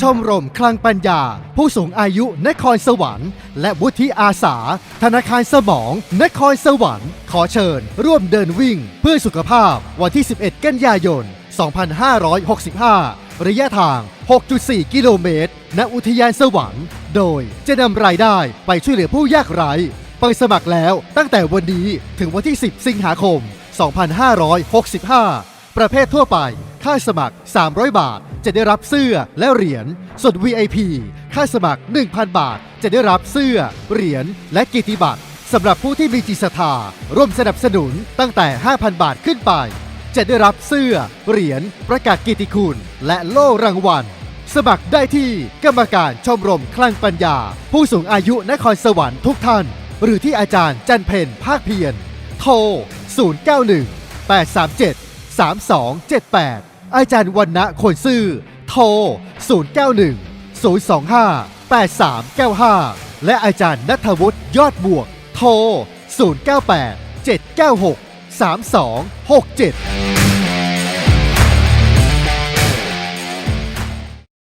ชมรมคลังปัญญา ผู้สูงอายุนครสวรรค์ และวุฒิอาสา ธนาคารสมอง นครสวรรค์ ขอเชิญ ร่วมเดินวิ่ง เพื่อสุขภาพวันที่ 11 กันยายน 2565 ระยะทาง 6.4 กิโลเมตร ณ อุทยานสวรรค์ โดยจะนำรายได้ไปช่วยเหลือผู้ยากไร้เปิดสมัครแล้วตั้งแต่วันนี้ถึงวันที่ 10 สิงหาคม 2565 ประเภททั่วไป ค่าสมัคร 300 บาท จะได้รับเสื้อและเหรียญ ส่วน VIP ค่าสมัคร 1,000 บาท จะได้รับเสื้อ เหรียญ และกิติบัตรสำหรับผู้ที่มีจิตศรัทธาร่วมสนับสนุนตั้งแต่ 5,000 บาทขึ้นไป จะได้รับเสื้อ เหรียญ ประกาศกิตติคุณ และโล่รางวัล สมัครได้ที่กรรมการชมรมคลังปัญญา ผู้สูงอายุนครสวรรค์ทุกท่าน หรือที่อาจารย์จันเพนภาคเพียร โทร 091 837 3278 อาจารย์วันณะคนซื่อ โทร 091 025 8395 และอาจารย์นัทวุฒิยอดบวก โทร 098 796 3267